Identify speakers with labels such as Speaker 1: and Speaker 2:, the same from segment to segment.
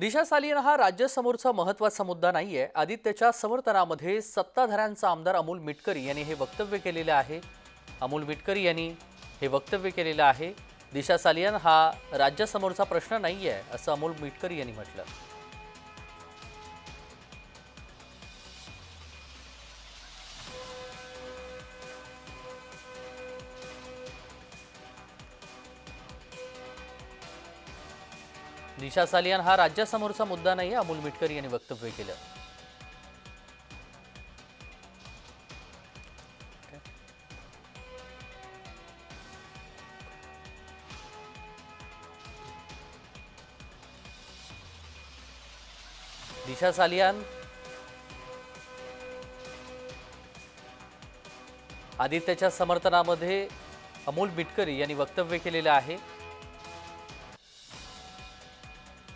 Speaker 1: दिशा सालियन हा राज्यासमोरचा महत्त्वाचा मुद्दा नाही आहे आदित्यच्या समर्थनामध्ये सत्ताधाऱ्यांचा आमदार अमोल मिटकरी यांनी हे वक्तव्य केलेलं आहे. अमोल मिटकरी यांनी हे वक्तव्य केलेलं आहे. दिशा सालियन हा राज्यासमोरचा प्रश्न नाही आहे असं अमोल मिटकरी यांनी म्हटलं. दिशा सालियान हा राज्यासमोरचा मुद्दा नाही अमोल मिटकरी यांनी वक्तव्य केलं. दिशा सालियान आदित्यच्या समर्थनामध्ये अमोल मिटकरी यांनी वक्तव्य केलेलं आहे.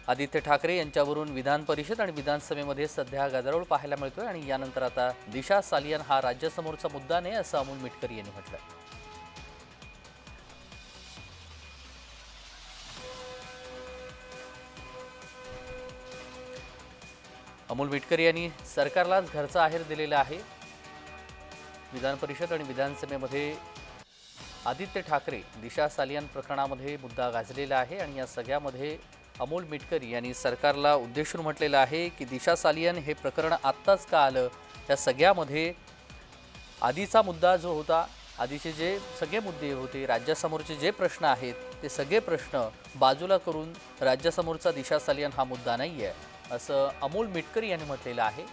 Speaker 1: आदित्य ठाकरे यांच्यावरून विधान परिषद आणि विधानसभेमध्ये सध्या गदारोळ पाहायला मिळतोय आणि यानंतर आता दिशा सालियन हा राज्यासमोरचा मुद्दा नाही असं अमोल मिटकरी यांनी म्हटलं अमोल मिटकरी यांनी सरकारलाच घरचा आहेर दिलेला आहे. विधान परिषद आणि विधानसभेमध्ये आदित्य ठाकरे दिशा सालियन प्रकरणामध्ये मुद्दा गाजलेला आहे आणि या सगळ्यामध्ये अमोल मिटकरी यांनी सरकारला उद्देशून म्हटलेलं आहे की दिशा सालियन हे प्रकरण आत्ताच का आलं? या सगळ्यामध्ये आधीचा मुद्दा जो होता आधीचे जे सगळे मुद्दे होते राज्यासमोरचे जे प्रश्न आहेत ते सगळे प्रश्न बाजूला करून राज्यासमोरचा दिशा सालियन हा मुद्दा नाही आहे असं अमोल मिटकरी यांनी म्हटलेलं आहे.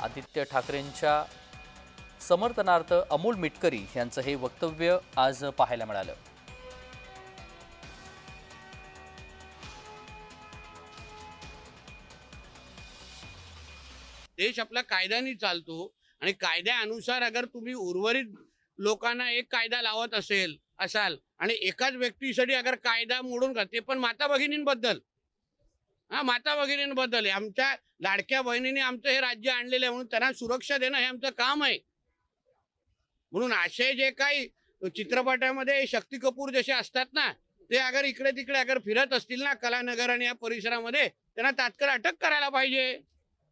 Speaker 1: आदित्य ठाकरेंच्या समर्थनार्थ अमोल मिटकरी यांचं हे वक्तव्य आज पाहायला मिळालं.
Speaker 2: देश आपला कायद्याने चालतो आणि कायद्यानुसार अगर तुम्ही उर्वरित लोकांना एक कायदा लावत असेल असाल आणि एकाच व्यक्तीसाठी अगर कायदा मोडून का ते पण माता भगिनींबद्दल. हा माता भगिनींबद्दल. आहे आमच्या लाडक्या बहिणीने आमचं हे राज्य आणलेलं आहे म्हणून त्यांना सुरक्षा देणं हे आमचं काम आहे. म्हणून असे जे काही चित्रपटामध्ये शक्ती कपूर जसे असतात ना ते अगर इकडे तिकडे अगर फिरत असतील ना कलानगर आणि या परिसरामध्ये त्यांना तात्काळ अटक करायला पाहिजे.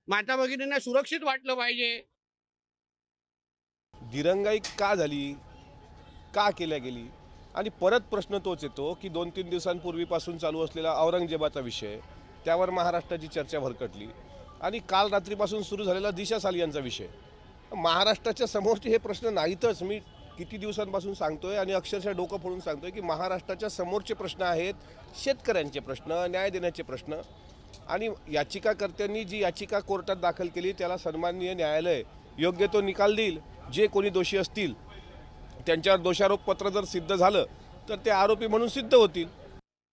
Speaker 2: माता भगिनींना सुरक्षित वाटलं पाहिजे.
Speaker 3: दिरंगाई का झाली? का केल्या गेली? आणि परत प्रश्न तोच येतो की दोन तीन दिवसांपूर्वीपासून चालू असलेला औरंगजेबाचा विषय त्यावर महाराष्ट्राची चर्चा भरकटली. आणि काल रात्रीपासून सुरू झालेला दिशा सालियांचा विषय. महाराष्ट्राच्या समोरचे हे प्रश्न नाहीतच. मी किती दिवसांपासून सांगतोय आणि अक्षरशः डोकं फोडून सांगतोय की महाराष्ट्राच्या समोरचे प्रश्न आहेत शेतकऱ्यांचे प्रश्न न्याय देण्याचे प्रश्न. आणि याचिकाकर्त्यांनी जी याचिका कोर्टात दाखल केली त्याला सन्माननीय न्यायालय योग्य तो निकाल देईल. जे कोणी दोषी असतील त्यांच्यावर दोषारोपपत्र जर सिद्ध झालं तर ते आरोपी म्हणून सिद्ध होतील.